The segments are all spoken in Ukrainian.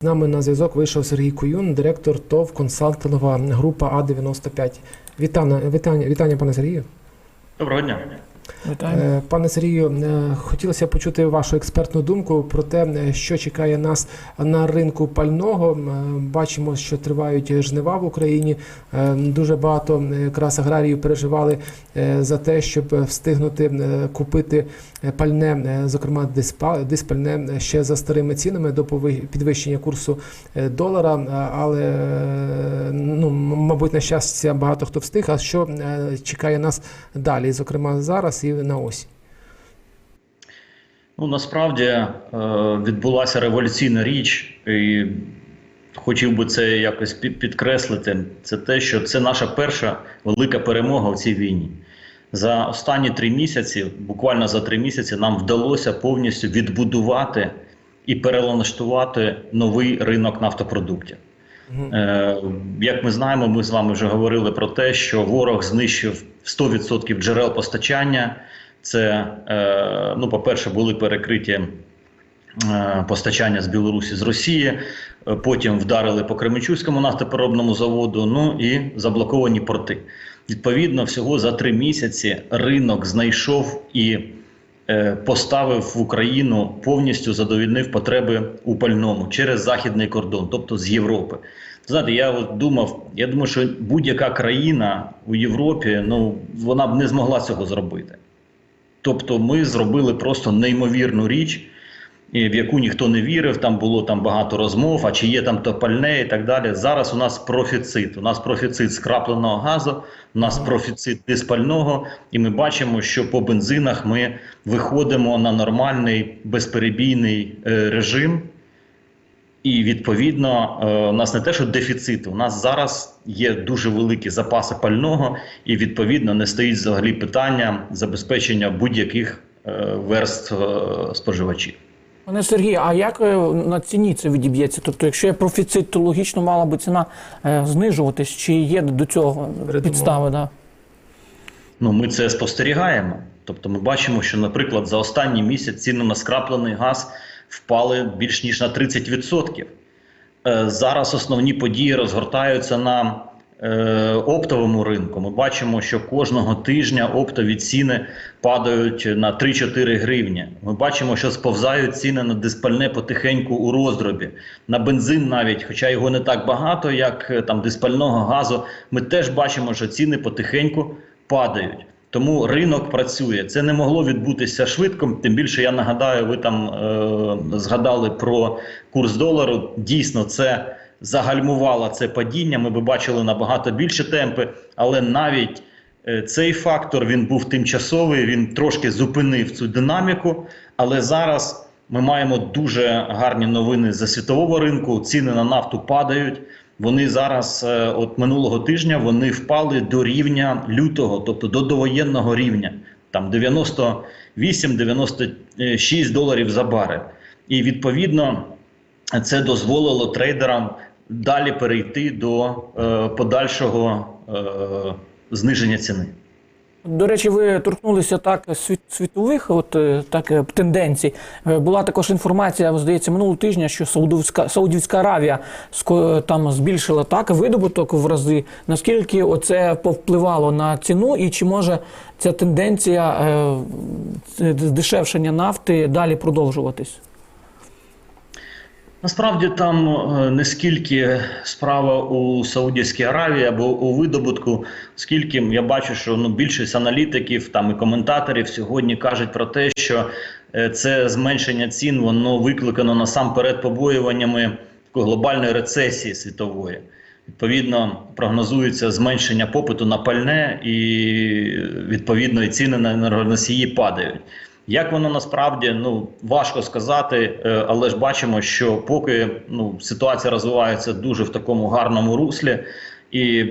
З нами на зв'язок вийшов Сергій Куюн, директор ТОВ консалтингова група А95. Вітання, вітання, вітання, пане Сергію. Доброго дня. Вітаю. Е, Пане Сергію, е, хотілося почути вашу експертну думку про те, е, що чекає нас на ринку пального. Бачимо, що тривають жнива в Україні. Дуже багато якраз аграріїв переживали за те, щоб встигнути купити пальне, зокрема диспа- диспальне ще за старими цінами до підвищення курсу долара. Але ну, мабуть, на щастя, багато хто встиг. А що чекає нас далі, зокрема зараз і на осінь? Ну насправді е, відбулася революційна річ, і хотів би це якось підкреслити. Це те, що це наша перша велика перемога у цій війні. За останні три місяці, буквально за три місяці, нам вдалося повністю відбудувати і перелаштувати новий ринок нафтопродуктів. Е, як ми знаємо, ми з вами вже говорили про те, що ворог знищив 100% джерел постачання. Це, е, ну, по-перше, були перекриті е, постачання з Білорусі з Росії. Потім вдарили по Кременчуцькому нафтопереробному заводу. Ну і заблоковані порти. Відповідно, всього за три місяці ринок знайшов і поставив в Україну повністю задовільнив потреби у пальному через західний кордон, тобто з Європи. Знаєте, я от думав, я думаю, що будь-яка країна у Європі, ну вона б не змогла цього зробити. Тобто, ми зробили просто неймовірну річ, в яку ніхто не вірив. Там було там багато розмов, а чи є там то пальне і так далі. Зараз у нас профіцит. У нас профіцит скрапленого газу, у нас профіцит диспального, і ми бачимо, що по бензинах ми виходимо на нормальний безперебійний е, режим. І відповідно, е, у нас не те, що дефіцит, у нас зараз є дуже великі запаси пального, і відповідно не стоїть взагалі питання забезпечення будь-яких е, верств споживачів. Пане Сергію, а як е, на ціні це відіб'ється? Тобто, якщо є профіцит, то логічно мала би ціна е, знижуватись, чи є до цього Передумова. підстави? Да? Ну, ми це спостерігаємо. Тобто, ми бачимо, що, наприклад, за останній місяць ціни на скраплений газ впали більш ніж на 30%. Е, Зараз основні події розгортаються на оптовому ринку. Ми бачимо, що кожного тижня оптові ціни падають на 3-4 гривні. Ми бачимо, що сповзають ціни на диспальне потихеньку у роздробі. На бензин навіть, хоча його не так багато, як е, там диспального газу, ми теж бачимо, що ціни потихеньку падають. Тому ринок працює. Це не могло відбутися швидко. Тим більше я нагадаю, ви там е, згадали про курс долару. Дійсно, це загальмувало це падіння. Ми би бачили набагато більше темпи, але навіть е, цей фактор він був тимчасовий. Він трошки зупинив цю динаміку. Але зараз ми маємо дуже гарні новини за світового ринку. Ціни на нафту падають. Вони зараз, е, от минулого тижня, вони впали до рівня лютого, тобто до довоєнного рівня, там 98-96 доларів за барель. І відповідно це дозволило трейдерам далі перейти до е, подальшого е, зниження ціни. До речі, ви торкнулися так світ, світових от, е, так, е, тенденцій. Е, Була також інформація, здається, минулого тижня, що Саудовська, Саудівська Аравія там збільшила так видобуток в рази. Наскільки оце повпливало на ціну, і чи може ця тенденція е, дешевшення нафти далі продовжуватись? Насправді там е, не скільки справа у Саудівській Аравії або у видобутку, скільки я бачу, що ну більшість аналітиків там і коментаторів сьогодні кажуть про те, що е, це зменшення цін воно викликано насамперед побоюваннями глобальної рецесії світової. Відповідно, прогнозується зменшення попиту на пальне, і відповідно і ціни на енергоносії падають. Як воно насправді ну важко сказати, е, але ж бачимо, що поки ну ситуація розвивається дуже в такому гарному руслі, і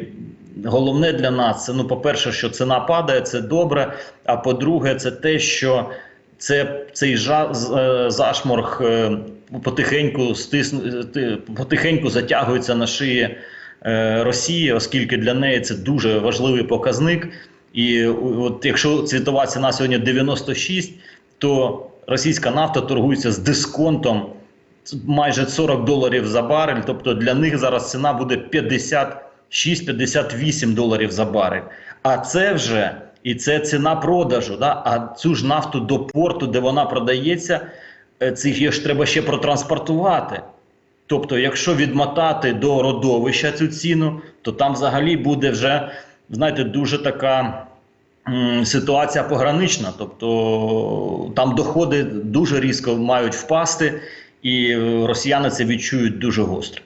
головне для нас це ну, по-перше, що ціна падає, це добре. А по-друге, це те, що це цей жа, е, зашморг е, потихеньку стисну, потихеньку затягується на шиї Росії, оскільки для неї це дуже важливий показник. І от якщо світова ціна сьогодні 96, то російська нафта торгується з дисконтом майже 40 доларів за барель. Тобто для них зараз ціна буде 56-58 доларів за барель. А це вже і це ціна продажу. Да? А цю ж нафту до порту, де вона продається, е, це її ж треба ще протранспортувати. Тобто, якщо відмотати до родовища цю ціну, то там взагалі буде вже, знаєте, дуже така ситуація погранична. Тобто там доходи дуже різко мають впасти, і е, росіяни це відчують дуже гостро.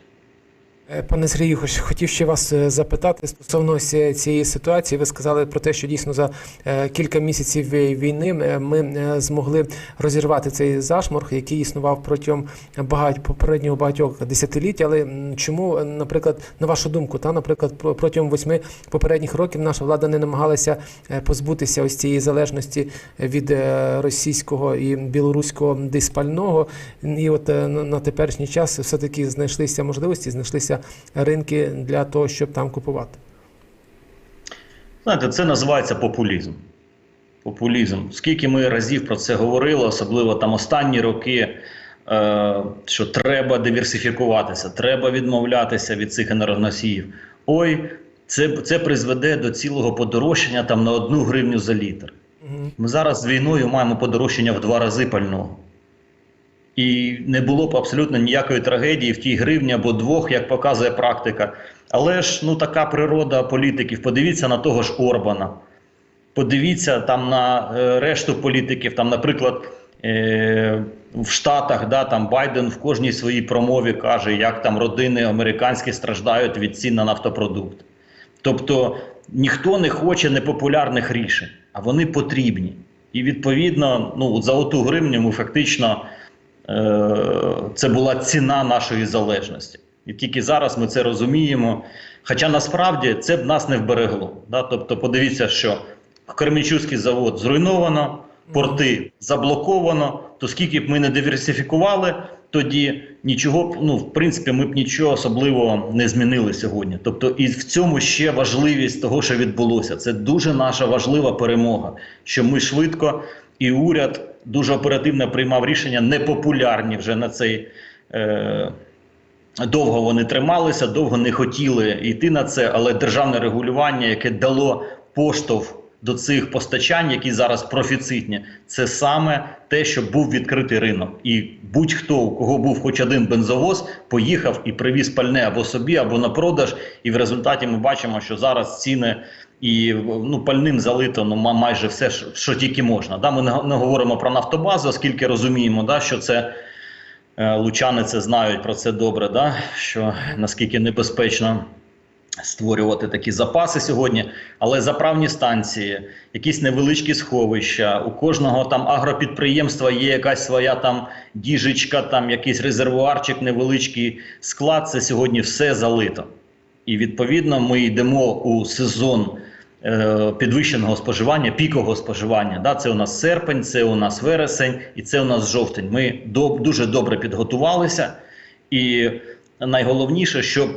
Е, Пане Сергію, хотів ще вас е, запитати стосовно цієї ситуації. Ви сказали про те, що дійсно за е, кілька місяців війни ми змогли розірвати цей зашморг, який існував протягом багать попереднього багатьох десятиліть. Але чому, наприклад, на вашу думку, та наприклад, про- протягом восьми попередніх років наша влада не намагалася позбутися ось цієї залежності від російського і білоруського диспального, і от на теперішній час все таки знайшлися можливості, знайшлися ринки для того, щоб там купувати. Знаєте, це називається популізм. Популізм. Скільки ми разів про це говорили, особливо там останні роки, е, що треба диверсифікуватися, треба відмовлятися від цих енергоносіїв. Ой, це, це призведе до цілого подорожчання там на одну гривню за літр. Ми зараз з війною маємо подорожчання в два рази пального. І не було б абсолютно ніякої трагедії в тій гривні або двох, як показує практика. Але ж ну така природа політиків. Подивіться на того ж Орбана. Подивіться там на е, решту політиків. Там, наприклад, е, в Штатах да, там Байден в кожній своїй промові каже, як там родини американські страждають від цін на нафтопродукт. Тобто ніхто не хоче непопулярних рішень, а вони потрібні. І відповідно, ну за оту гривню ми фактично це була ціна нашої залежності. І тільки зараз ми це розуміємо. Хоча насправді це б нас не вберегло. Да? Тобто, подивіться, що Кременчуцький завод зруйновано, порти заблоковано, то скільки б ми не диверсифікували, тоді нічого б, ну, в принципі, ми б нічого особливого не змінили сьогодні. Тобто, і в цьому ще важливість того, що відбулося. Це дуже наша важлива перемога, що ми швидко і уряд дуже оперативно приймав рішення непопулярні вже на цей. Е- Довго вони трималися, довго не хотіли йти на це, але державне регулювання, яке дало поштовх до цих постачань, які зараз профіцитні, це саме те, щоб був відкритий ринок. І будь-хто, у кого був хоч один бензовоз, поїхав і привіз пальне або собі, або на продаж. І в результаті ми бачимо, що зараз ціни і ну пальним залито ну майже все, що, тільки можна. Да, ми не, говоримо про нафтобазу, оскільки розуміємо, да, що це. Е, Лучани це знають про це добре, да? що наскільки небезпечно створювати такі запаси сьогодні. Але заправні станції, якісь невеличкі сховища, у кожного там агропідприємства є якась своя там діжечка, там якийсь резервуарчик, невеличкий склад. Це сьогодні все залито. І відповідно ми йдемо у сезон підвищеного споживання, пікового споживання. Да? Це у нас серпень, це у нас вересень і це у нас жовтень. Ми дуже добре підготувалися. І найголовніше, що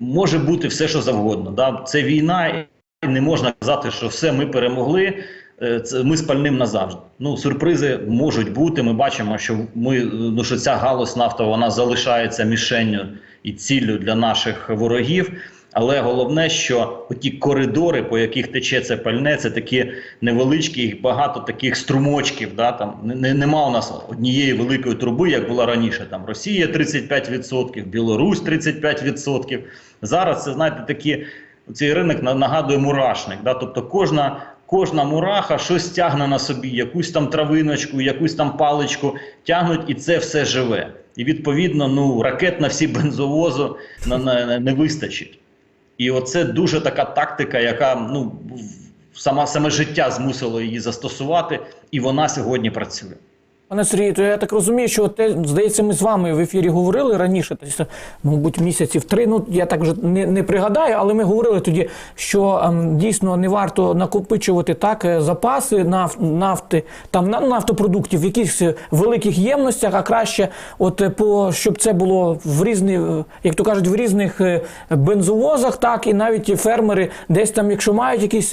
може бути все, що завгодно. Да? Це війна, і не можна казати, що все ми перемогли. е, Це ми спальним назавжди. Ну сюрпризи можуть бути. Ми бачимо, що ми ну що ця галузь нафтова вона залишається мішенню і ціллю для наших ворогів. Але головне, що ті коридори, по яких тече це пальне, це такі невеличкі, їх багато таких струмочків. Да, там не- не, нема у нас однієї великої труби, як була раніше. Там Росія 35%, Білорусь 35%. Зараз це знаєте такі. Цей ринок на- нагадує мурашник. Да? Тобто кожна, кожна мураха щось тягне на собі, якусь там травиночку, якусь там паличку тягнуть, і це все живе. І відповідно, ну ракет на всі бензовозу на, на, не вистачить. І оце дуже така тактика, яка ну сама саме життя змусило її застосувати, і вона сьогодні працює. Пане Сергію, то я так розумію, що те, здається, ми з вами в ефірі говорили раніше, тобто, мабуть, місяців три. Ну я так вже не, не пригадаю, але ми говорили тоді, що ем, дійсно не варто накопичувати так е, запаси наф, нафти, там на- нафтопродуктів в якихось е, великих ємностях, а краще, от е, по щоб це було в різні, е, як то кажуть, в різних бензовозах, так і навіть фермери десь там, якщо мають якісь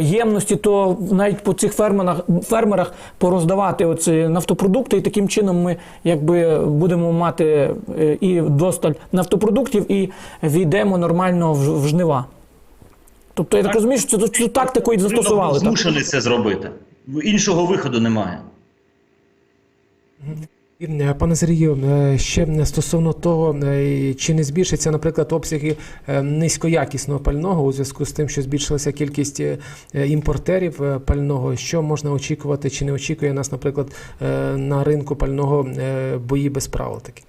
ємності, то навіть по цих фермерах фермерах пороздавати оці нафтопродукти, і таким чином ми якби будемо мати е, і досталь нафтопродуктів, і війдемо нормально в, в жнива. Тобто я так, Так. розумію, що цю, цю тактику і застосували. Ми Так? це зробити. Іншого виходу немає. Пане Сергію, е, ще е, стосовно того, е, чи не збільшиться, наприклад, обсяги низькоякісного пального у зв'язку з тим, що збільшилася кількість імпортерів пального, що можна очікувати, чи не очікує нас, наприклад, на ринку пального бої без правил такі?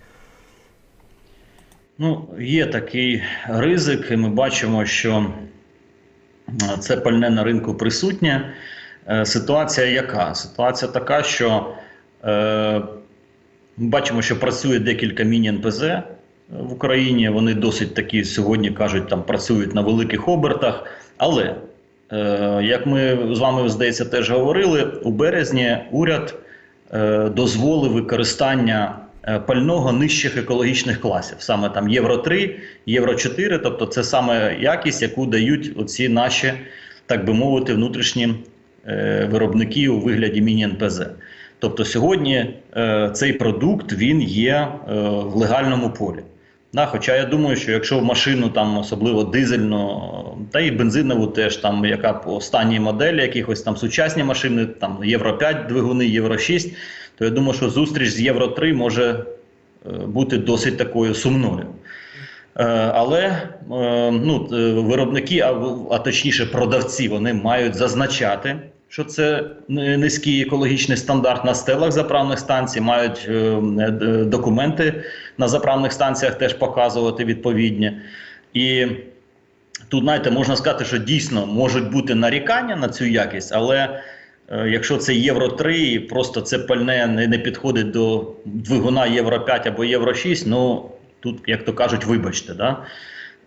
Ну, є такий ризик, і ми бачимо, що це пальне на ринку присутнє. Ситуація яка? Ситуація така, що бачимо, що працює декілька міні-НПЗ в Україні. Вони досить такі сьогодні кажуть, там працюють на великих обертах. Але, е, як ми з вами, здається, теж говорили, у березні уряд е, дозволив використання е, пального нижчих екологічних класів, саме там Євро 3, Євро 4, тобто це саме якість, яку дають оці наші, так би мовити, внутрішні е, виробники у вигляді міні-НПЗ. Тобто сьогодні е, цей продукт він є е, в легальному полі. Да, хоча я думаю, що якщо машину там особливо дизельну, та і бензинову теж там, яка по останній моделі, якихось там сучасні машини, там Євро 5 двигуни, Євро 6, то я думаю, що зустріч з Євро 3 може е, бути досить такою сумною. Е, Але е, ну, виробники, а, а точніше продавці, вони мають зазначати, що це низький екологічний стандарт на стелах заправних станцій, мають е, документи на заправних станціях теж показувати відповідні. І тут, знаєте, можна сказати, що дійсно можуть бути нарікання на цю якість, але е, якщо це Євро 3 і просто це пальне не, не підходить до двигуна Євро 5 або Євро 6, ну тут, як то кажуть, вибачте. Да?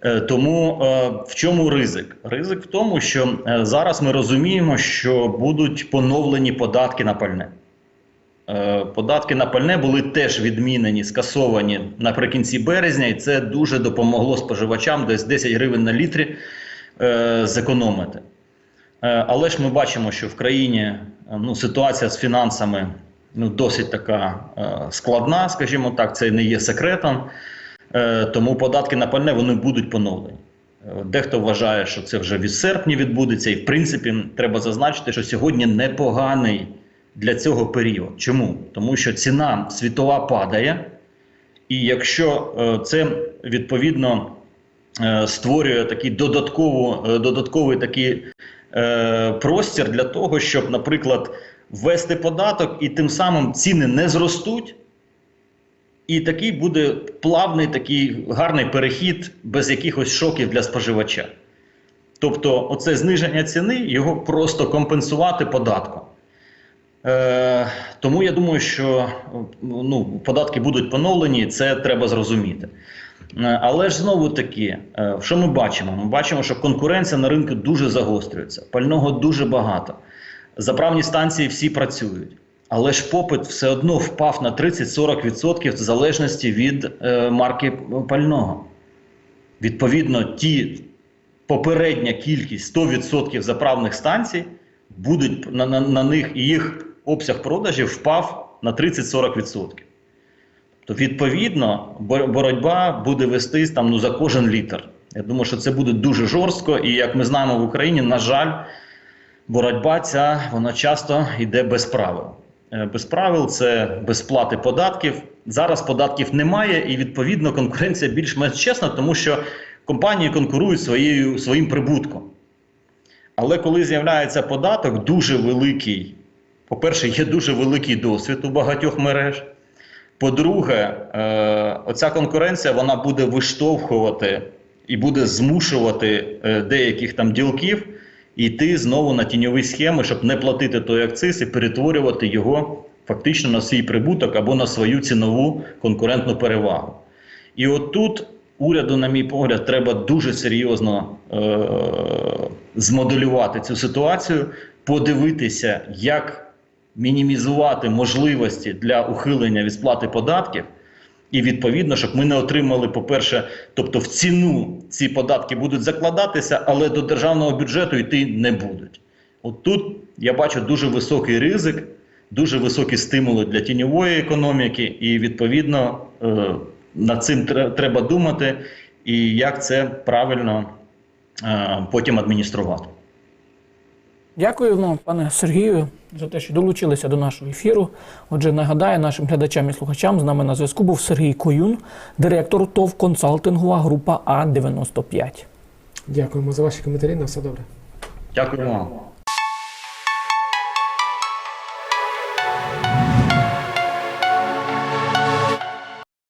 Е, Тому е, в чому ризик? Ризик в тому, що е, зараз ми розуміємо, що будуть поновлені податки на пальне. Податки на пальне були теж відмінені, скасовані наприкінці березня, і це дуже допомогло споживачам десь 10 гривень на літрі зекономити. Але ж ми бачимо, що в країні ну, ситуація з фінансами ну, досить така складна, скажімо так, це не є секретом. Е, тому податки на пальне вони будуть поновлені. Е, Дехто вважає, що це вже від серпня відбудеться, і в принципі треба зазначити, що сьогодні непоганий для цього період. Чому? Тому що ціна світова падає, і якщо е, це відповідно створює такий додаткову, е, додатковий такий простір для того, щоб, наприклад, ввести податок і тим самим ціни не зростуть. І такий буде плавний, такий гарний перехід без якихось шоків для споживача. Тобто, оце зниження ціни його просто компенсувати податком. Е, тому я думаю, що ну, податки будуть поновлені, це треба зрозуміти. Е, Але ж знову таки, е, що ми бачимо? Ми бачимо, що конкуренція на ринку дуже загострюється, пального дуже багато. Заправні станції всі працюють. Але ж попит все одно впав на 30-40% в залежності від е, марки пального. Відповідно, ті попередня кількість 100% заправних станцій будуть на, на, на них і їх обсяг продажів впав на 30-40%. То відповідно боротьба буде вестись там ну за кожен літр. Я думаю, що це буде дуже жорстко, і як ми знаємо в Україні, на жаль, боротьба ця вона часто йде без правил. Е, Без правил це без сплати податків. Зараз податків немає, і відповідно конкуренція більш-менш чесна, тому що компанії конкурують своєю, своїм прибутком. Але коли з'являється податок, дуже великий. По-перше, є дуже великий досвід у багатьох мереж. По-друге, е, оця конкуренція вона буде виштовхувати і буде змушувати е, деяких там ділків йти знову на тіньові схеми, щоб не платити той акциз і перетворювати його фактично на свій прибуток або на свою цінову конкурентну перевагу. І от тут уряду, на мій погляд, треба дуже серйозно е- змоделювати цю ситуацію, подивитися, як мінімізувати можливості для ухилення від сплати податків. І відповідно, щоб ми не отримали, по-перше, тобто в ціну ці податки будуть закладатися, але до державного бюджету йти не будуть. От тут я бачу дуже високий ризик дуже високі стимули для тіньової економіки, і відповідно е, над цим треба думати, і як це правильно е, потім адмініструвати. Дякую, вам, пане Сергію, за те, що долучилися до нашого ефіру. Отже, нагадаю нашим глядачам і слухачам, з нами на зв'язку був Сергій Коюн, директор ТОВ консалтингова група А 95 Дякуємо за ваші коментарі. На все добре. Дякую вам.